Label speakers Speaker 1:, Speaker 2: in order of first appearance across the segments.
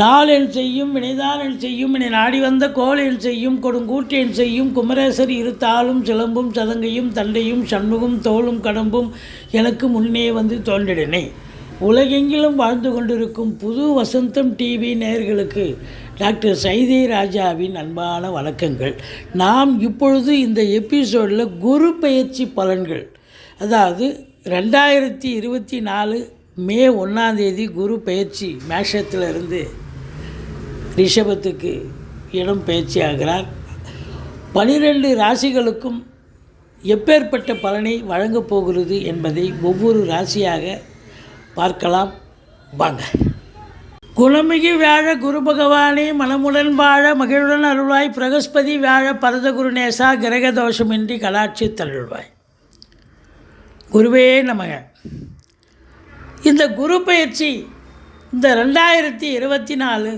Speaker 1: நாளென் செய்யும் வினைதானென் செய்யும் என நாடி வந்த கோளென் செய்யும் கொடுங்கூட்டேன் செய்யும் குமரேசர் இரு தாளும் சிலம்பும் சதங்கையும் தண்டையும் சண்முகம் தோளும் கடம்பும் எனக்கு முன்னே வந்து தோன்றிடனே. உலகெங்கிலும் வாழ்ந்து கொண்டிருக்கும் புது வசந்தம் டிவி நேயர்களுக்கு டாக்டர் சைதே ராஜாவின் அன்பான வணக்கங்கள். நாம் இப்பொழுது இந்த எபிசோடில் குரு பயிற்சி பலன்கள் அதாவது ரெண்டாயிரத்தி இருபத்தி நாலு மே ஒன்றாந்தேதி குரு பயிற்சி மேஷத்தில் இருந்து ரிஷபத்துக்கு இடம் பயிற்சியாகிறார். பனிரெண்டு ராசிகளுக்கும் எப்பேற்பட்ட பலனை வழங்கப் போகிறது என்பதை ஒவ்வொரு ராசியாக பார்க்கலாம். வாங்க. குணமிகு வியாழ குரு பகவானே மனமுடன் வாழ மகிழுடன் அருள்வாய் பிரகஸ்பதி வியாழ பரத குருநேசா கிரக தோஷமின்றி கலாட்சி தருள்வாய் குருவே நமக. இந்த குரு பயிற்சி இந்த ரெண்டாயிரத்தி இருபத்தி நாலு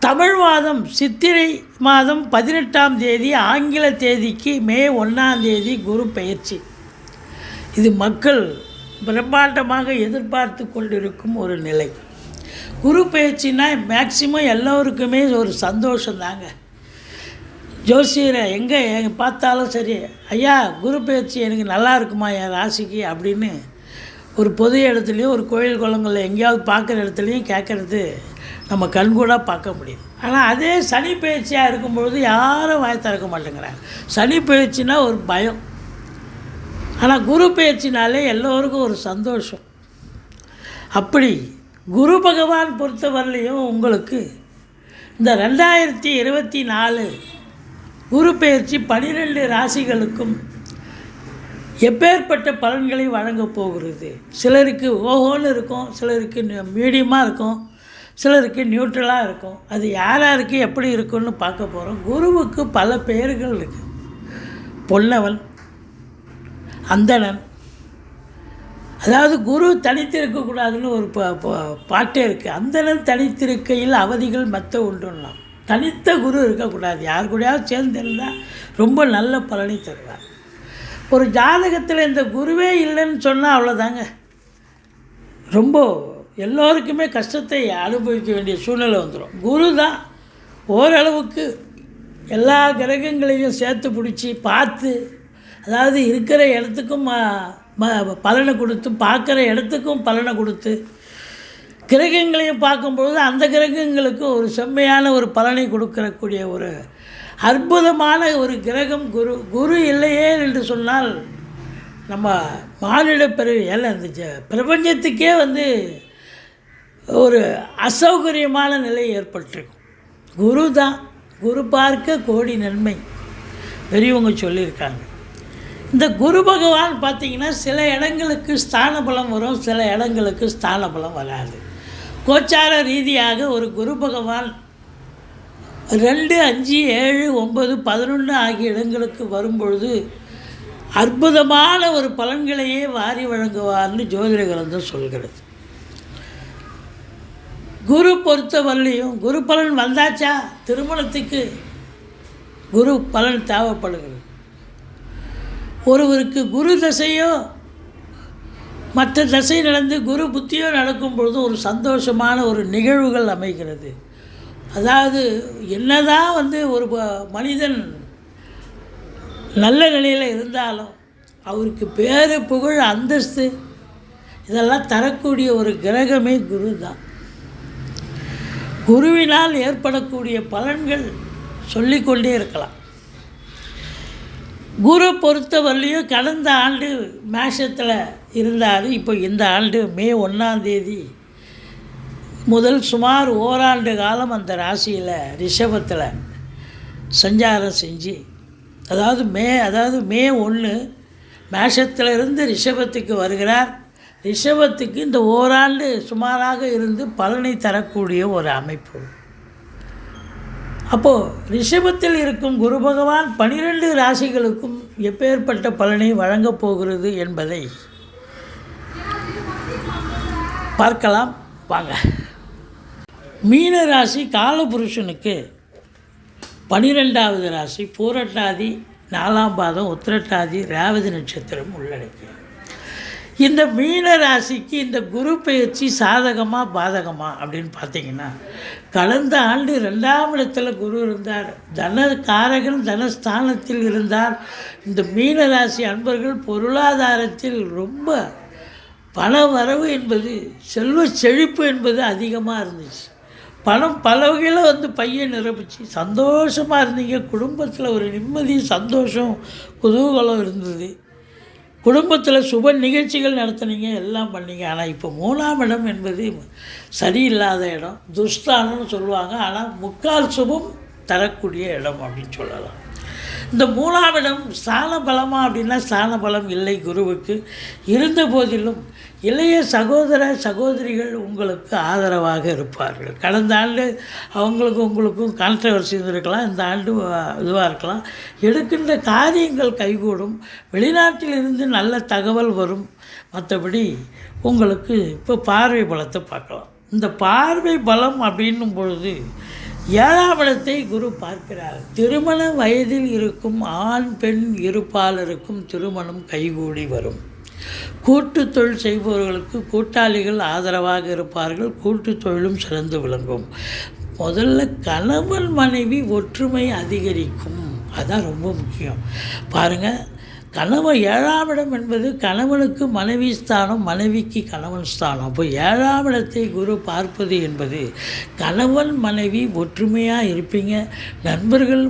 Speaker 1: தமிழ் மாதம் சித்திரை மாதம் பதினெட்டாம் தேதி ஆங்கில தேதிக்கு மே ஒன்றாம் தேதி குரு பயிற்சி இது மக்கள் பிரம்மாண்டமாக எதிர்பார்த்து கொண்டிருக்கும் ஒரு நிலை. குரு பயிற்சினா மேக்சிமம் எல்லோருக்குமே ஒரு சந்தோஷம் தாங்க ஜோசியரை எங்கே எங்கே பார்த்தாலும் சரி ஐயா குரு பயிற்சி எனக்கு நல்லா இருக்குமா என் ராசிக்கு? அப்படின்னு ஒரு பொது இடத்துலையும் ஒரு கோயில் குளங்களில் எங்கேயாவது பார்க்குற இடத்துலையும் கேட்குறது நம்ம கண்கூடாக பார்க்க முடியுது. ஆனால் அதே சனி பயிற்சியாக இருக்கும்பொழுது யாரும் வாய் திறக்க மாட்டேங்கிறாங்க. சனி பயிற்சினா ஒரு பயம். ஆனால் குரு பயிற்சினாலே எல்லோருக்கும் ஒரு சந்தோஷம். அப்படி குரு பகவான் பொறுத்தவரையிலையும் உங்களுக்கு இந்த ரெண்டாயிரத்தி இருபத்தி நாலு குரு பயிற்சி பனிரெண்டு ராசிகளுக்கும் எப்பேற்பட்ட பலன்களை வழங்கப் போகிறது? சிலருக்கு ஓஹோன்னு இருக்கும் சிலருக்கு மீடியமாக இருக்கும். சிலருக்கு நியூட்ரலாக இருக்கும். அது யார் யாருக்கு எப்படி இருக்குன்னு பார்க்க போகிறோம் குருவுக்கு பல பெயர்கள் இருக்குது பொன்னவன் அந்தணன். அதாவது குரு தனித்திருக்கக்கூடாதுன்னு ஒரு பாட்டே இருக்குது அந்தணன் தனித்திருக்கையில் அவதிகள் மற்ற ஒன்றுலாம் தனித்த குரு இருக்கக்கூடாது யார் கூடயாவது சேர்ந்திருந்தால் ரொம்ப நல்ல பலனை தருவார். ஒரு ஜாதகத்தில் இந்த குருவே இல்லைன்னு சொன்னால் அவ்வளோதாங்க ரொம்ப எல்லோருக்குமே கஷ்டத்தை அனுபவிக்க வேண்டிய சூழ்நிலை வந்துடும் குரு தான் ஓரளவுக்கு எல்லா கிரகங்களையும் சேர்த்து பிடிச்சி பார்த்து அதாவது இருக்கிற இடத்துக்கும் பலனை கொடுத்து பார்க்குற இடத்துக்கும் பலனை கொடுத்து கிரகங்களையும் பார்க்கும்பொழுது அந்த கிரகங்களுக்கு ஒரு செம்மையான ஒரு பலனை கொடுக்கக்கூடிய ஒரு அற்புதமான ஒரு கிரகம் குரு. குரு இல்லையே என்று சொன்னால் நம்ம மானிட பிறவி ஏல இந்த ஜ- பிரபஞ்சத்துக்கே வந்து ஒரு அசௌகரியமான நிலை ஏற்பட்டிருக்கும். குரு தான் குரு பார்க்க கோடி நன்மை. பெரியவங்க சொல்லியிருக்காங்க. இந்த குரு பகவான் பார்த்தீங்கன்னா சில இடங்களுக்கு ஸ்தான பலம் வரும் சில இடங்களுக்கு ஸ்தான பலம் வராது. கோச்சார ரீதியாக ஒரு குரு பகவான் ரெண்டு அஞ்சு ஏழு ஒம்பது பதினொன்று ஆகிய இடங்களுக்கு வரும்பொழுது அற்புதமான ஒரு பலன்களையே வாரி வழங்குவார்னு ஜோதிட கிரந்தம் சொல்கிறது. குரு பொறுத்தவரையிலையும் குரு பலன் வந்தாச்சா? திருமணத்துக்கு குரு பலன் தேவைப்படுகிறது. ஒருவருக்கு குரு தசையோ மற்ற தசை நடந்து குரு புத்தியோ நடக்கும் பொழுது ஒரு சந்தோஷமான ஒரு நிகழ்வுகள் அமைகிறது. அதாவது என்னதான் வந்து ஒரு மனிதன் நல்ல நிலையில் இருந்தாலும் அவருக்கு பேர் புகழ் அந்தஸ்து இதெல்லாம் தரக்கூடிய ஒரு கிரகமே குரு தான் குருவினால் ஏற்படக்கூடிய பலன்கள் சொல்லிக்கொண்டே இருக்கலாம். குரு பொறுத்தவரையிலையும் கடந்த ஆண்டு மேஷத்தில் இருந்தார். இப்போ இந்த ஆண்டு மே ஒன்றாந்தேதி முதல் சுமார் ஓராண்டு காலம் அந்த ராசியில் ரிஷபத்தில் சஞ்சாரம் செஞ்சு அதாவது மே அதாவது மே ஒன்று மேஷத்திலிருந்து ரிஷபத்துக்கு வருகிறார். ரிஷபத்துக்கு இந்த ஓராண்டு சுமாராக இருந்து பலனை தரக்கூடிய ஒரு அமைப்பு. அப்போது ரிஷபத்தில் இருக்கும் குரு பகவான் பனிரெண்டு ராசிகளுக்கும் எப்பேற்பட்ட பலனை வழங்கப் போகிறது என்பதை பார்க்கலாம். வாங்க. மீன ராசி காலபுருஷனுக்கு பனிரெண்டாவது ராசி பூரட்டாதி நாலாம் பாதம் உத்திரட்டாதி ரேவதி நட்சத்திரம் உள்ளடக்கியது. இந்த மீன ராசிக்கு இந்த குரு பயிற்சி சாதகமாக பாதகமாக அப்படின்னு பார்த்தீங்கன்னா கடந்த ஆண்டு ரெண்டாம் இடத்துல குரு இருந்தார். தன காரகன் தனஸ்தானத்தில் இருந்தார். இந்த மீன ராசி அன்பர்கள் பொருளாதாரத்தில் ரொம்ப பண வரவு என்பது செல்வ செழிப்பு என்பது அதிகமாக இருந்துச்சு. பணம் பல வகையில் வந்து பையன் நிரப்பிச்சு சந்தோஷமாக இருந்தீங்க. குடும்பத்தில் ஒரு நிம்மதி சந்தோஷம் குதூகலம் இருந்தது. குடும்பத்தில் சுப நிகழ்ச்சிகள் நடத்துனீங்க எல்லாம் பண்ணீங்க. ஆனால் இப்போ மூணாம் இடம் என்பது சரியில்லாத இடம் துஸ்தானம்னு சொல்லுவாங்க. ஆனால் முக்கால் சுபம் தரக்கூடிய இடம் அப்படின்னு சொல்லலாம். இந்த மூணாம் இடம் ஸ்தான பலமா அப்படின்னா ஸ்தான பலம் இல்லை குருவுக்கு. இருந்த போதிலும் இளைய சகோதர சகோதரிகள் உங்களுக்கு ஆதரவாக இருப்பார்கள். கடந்த ஆண்டு அவங்களுக்கும் உங்களுக்கும் கான்ட்ரவர்சி இருந்திருக்கலாம். இந்த ஆண்டு இதுவாக இருக்கலாம். எடுக்கின்ற காரியங்கள் கைகூடும். வெளிநாட்டிலிருந்து நல்ல தகவல் வரும். மற்றபடி உங்களுக்கு இப்போ பார்வை பலத்தை பார்க்கலாம். இந்த பார்வை பலம் அப்படின்னும் பொழுது ஏழாம் இடத்தை குரு பார்க்கிறார். திருமண வயதில் இருக்கும் ஆண் பெண் இருப்பாளருக்கும் திருமணம் கைகூடி வரும். கூட்டு தொழில் செய்பவர்களுக்கு கூட்டாளிகள் ஆதரவாக இருப்பார்கள். கூட்டு தொழிலும் சிறந்து விளங்கும். முதல்ல கணவன் மனைவி ஒற்றுமை அதிகரிக்கும். அதுதான் ரொம்ப முக்கியம். பாருங்கள் கணவன் ஏழாம் இடம் என்பது கணவனுக்கு மனைவி ஸ்தானம் மனைவிக்கு கணவன் ஸ்தானம். அப்போ ஏழாம் இடத்தை குரு பார்ப்பது என்பது கணவன் மனைவி ஒற்றுமையாக இருப்பீங்க. நண்பர்கள்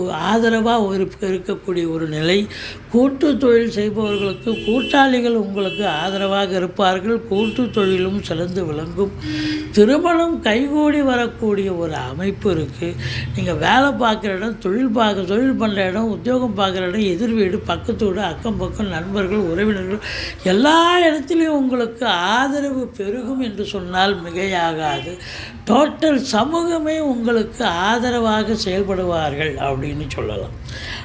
Speaker 1: ஆதரவாக ஒரு இருக்கக்கூடிய ஒரு நிலை. கூட்டு தொழில் செய்பவர்களுக்கு கூட்டாளிகள் உங்களுக்கு ஆதரவாக இருப்பார்கள். கூட்டு தொழிலும் சிறந்து விளங்கும். திருமணம் கைகூடி வரக்கூடிய ஒரு அமைப்பு இருக்குது நீங்கள் வேலை பார்க்குற இடம் தொழில் பார்க்க தொழில் பண்ணுற இடம் உத்தியோகம் பார்க்குற இடம் எதிர் வீடு பக்கத்து வீடு அக்கம் பக்கம் நண்பர்கள் உறவினர்கள் எல்லா இடத்துலையும் உங்களுக்கு ஆதரவு பெருகும் என்று சொன்னால் மிகையாகாது. டோட்டல் சமூகமே உங்களுக்கு ஆதரவாக செயல்படுவார்கள். அப்படின்னு அப்படின்னு சொல்லலாம்.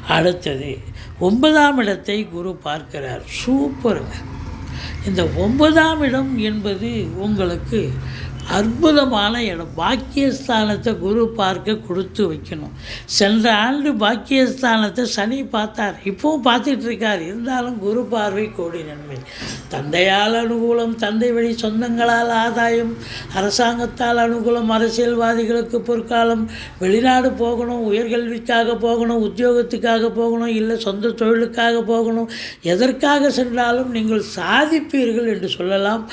Speaker 1: அடுத்தது ஒன்பதாம் இடத்தை குரு பார்க்கிறார். சூப்பருங்க. இந்த ஒன்பதாம் இடம் என்பது உங்களுக்கு அற்புதமான இடம். பாக்கியஸ்தானத்தை குரு பார்க்க கொடுத்து வைக்கணும். சென்ற ஆண்டு பாக்கியஸ்தானத்தை சனி பார்த்தார். இப்போவும் பார்த்துட்டு இருக்கார் இருந்தாலும் குரு பார்வை கோடி நன்மை. தந்தையால் அனுகூலம் தந்தை வழி சொந்தங்களால் ஆதாயம் அரசாங்கத்தால் அனுகூலம் அரசியல்வாதிகளுக்கு பொற்காலம் வெளிநாடு போகணும் உயர்கல்விக்காக போகணும் உத்தியோகத்துக்காக போகணும் இல்லை சொந்த தொழிலுக்காக போகணும். எதற்காக சென்றாலும் நீங்கள் சாதிப்பீர்கள் என்று சொல்லலாம்.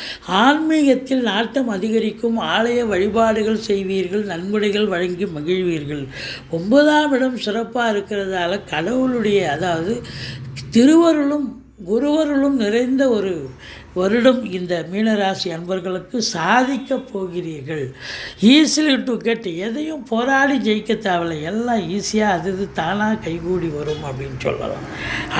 Speaker 1: ஆன்மீகத்தில் நாட்டம் அதிகரிக்கும். இருக்கும் ஆலய வழிபாடுகள் செய்வீர்கள் நன்கொடைகள் வழங்கி மகிழ்வீர்கள். ஒன்பதாம் இடம் சிறப்பாக இருக்கிறதால கடவுளுடைய அதாவது திருவருளும் குருவருளும் நிறைந்த ஒரு வருடம் இந்த மீனராசி அன்பர்களுக்கு சாதிக்கப் போகிறீர்கள். ஈஸிலி டு கெட் எதையும் போராடி ஜெயிக்க தேவையில்லை. எல்லாம் ஈஸியாக அது இது தானாக கைகூடி வரும் அப்படின்னு சொல்லலாம்.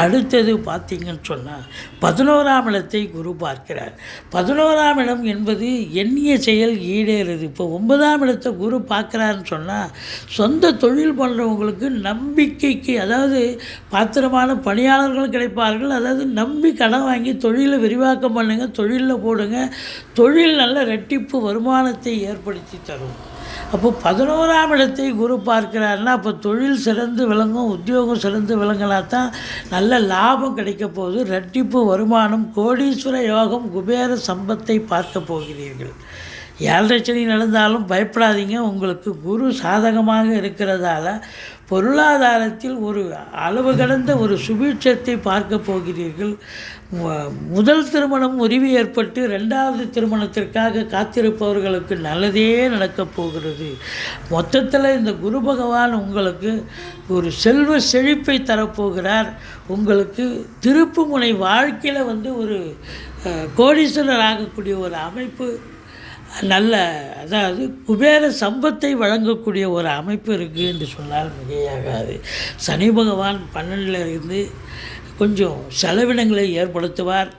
Speaker 1: அடுத்தது பார்த்தீங்கன்னு சொன்னால் பதினோராம் இடத்தை குரு பார்க்கிறார். பதினோராம் இடம் என்பது எண்ணிய செயல் ஈடேறுது. இப்போ ஒன்பதாம் இடத்தை குரு பார்க்குறாருன்னு சொன்னால் சொந்த தொழில் பண்ணுறவங்களுக்கு நம்பிக்கைக்கு அதாவது பாத்திரமான பணியாளர்கள் கிடைப்பார்கள். அதாவது நம்பி கடன் வாங்கி தொழிலை விரிவாக்கம் பண்ணுங்க தொழிலில் போடுங்க. தொழில் நல்ல ரெட்டிப்பு வருமானத்தை ஏற்படுத்தி தரும். அப்போ பதினோராம் இடத்தை குரு பார்க்கிறாருன்னா அப்போ தொழில் சிறந்து விளங்கும் உத்தியோகம் சிறந்து விளங்கினா தான் நல்ல லாபம் கிடைக்க போகுது. ரெட்டிப்பு வருமானம் கோடீஸ்வர யோகம் குபேர சம்பத்தை பார்க்க போகிறீர்கள். ஏழரை சனி நடந்தாலும் பயப்படாதீங்க. உங்களுக்கு குரு சாதகமாக இருக்கிறதால பொருளாதாரத்தில் ஒரு அளவு கடந்த ஒரு சுபீட்சத்தை பார்க்க போகிறீர்கள். முதல் திருமணம் முறிவு ஏற்பட்டு ரெண்டாவது திருமணத்திற்காக காத்திருப்பவர்களுக்கு நல்லதே நடக்கப் போகிறது. மொத்தத்தில் இந்த குரு பகவான் உங்களுக்கு ஒரு செல்வ செழிப்பை தரப்போகிறார். உங்களுக்கு திருப்புமுனை வாழ்க்கையில் வந்து ஒரு கோடீஸ்வரர் ஆகக்கூடிய ஒரு அமைப்பு நல்ல அதாவது குபேர சம்பத்தை வழங்கக்கூடிய ஒரு அமைப்பு இருக்குது என்று சொன்னால் மிகையாகாது. சனி பகவான் பன்னெண்டில் இருந்து கொஞ்சம் செலவினங்களை ஏற்படுத்துவார்.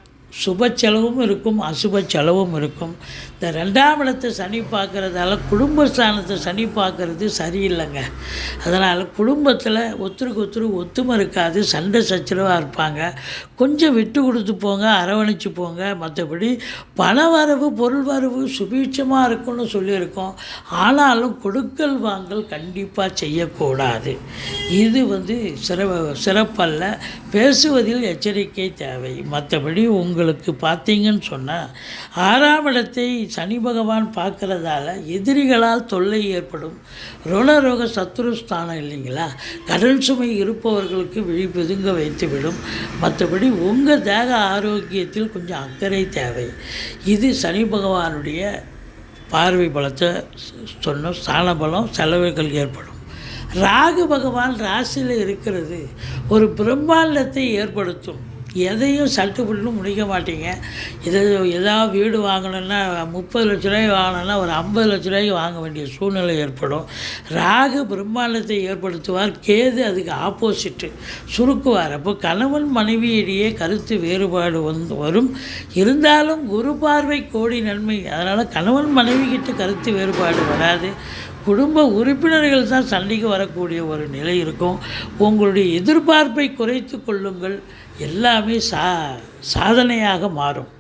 Speaker 1: சுப செலவும் இருக்கும் அசுப செலவும் இருக்கும். இந்த ரெண்டாம் இடத்தை சனி பார்க்குறதால குடும்பஸ்தானத்தை சனி பார்க்குறது சரியில்லைங்க. அதனால் குடும்பத்தில் ஒருத்தருக்கு ஒருத்தர் ஒத்துமை இருக்காது சண்டை சச்சரவாக இருப்பாங்க. கொஞ்சம் விட்டு கொடுத்து போங்க அரவணைச்சு போங்க. மற்றபடி பண வரவு பொருள் வரவு சுபீட்சமாக இருக்கும்னு சொல்லியிருக்கோம். ஆனாலும் கொடுக்கல் வாங்கல் கண்டிப்பாக செய்யக்கூடாது. இது வந்து சிற சிறப்பல்ல. பேசுவதில் எச்சரிக்கை தேவை. மற்றபடி உங்களுக்கு பார்த்தீங்கன்னு சொன்னால் ஆறாம் இடத்தை சனி பகவான் பார்க்குறதால எதிரிகளால் தொல்லை ஏற்படும். ருணரோக சத்ருஸ்தானம் இல்லைங்களா? கடன் சுமை இருப்பவர்களுக்கு விழி பிதுங்க வைத்துவிடும். மற்றபடி உங்கள் தேக ஆரோக்கியத்தில் கொஞ்சம் அக்கறை தேவை. இது சனி பகவானுடைய பார்வை பலத்தை சொன்னோம் ஸ்தான பலம் செலவுகள் ஏற்படும். ராகு பகவான் ராசியில் இருக்கிறது. ஒரு பிரம்மாண்டத்தை ஏற்படுத்தும். எதையும் சட்டு சட்டுப்பட்டு முடிக்க மாட்டீங்க. இது ஏதாவது வீடு வாங்கணுன்னா முப்பது லட்ச ரூபாய் வாங்கணுன்னா ஒரு ஐம்பது லட்ச ரூபாய்க்கு வாங்க வேண்டிய சூழ்நிலை ஏற்படும். ராகு பிரம்மாண்டத்தை ஏற்படுத்துவார். கேது அதுக்கு ஆப்போசிட்டு சுருக்குவார். அப்போ கணவன் மனைவியிடையே கருத்து வேறுபாடு வந்து வரும். இருந்தாலும் குரு பார்வை கோடி நன்மை. அதனால் கணவன் மனைவி கிட்ட கருத்து வேறுபாடு வராது. குடும்ப உறுப்பினர்கள் தான் சண்டைக்கு வரக்கூடிய ஒரு நிலை இருக்கும். உங்களுடைய எதிர்பார்ப்பை குறைத்து கொள்ளுங்கள். எல்லாமே சா சாதனையாக மாறும்.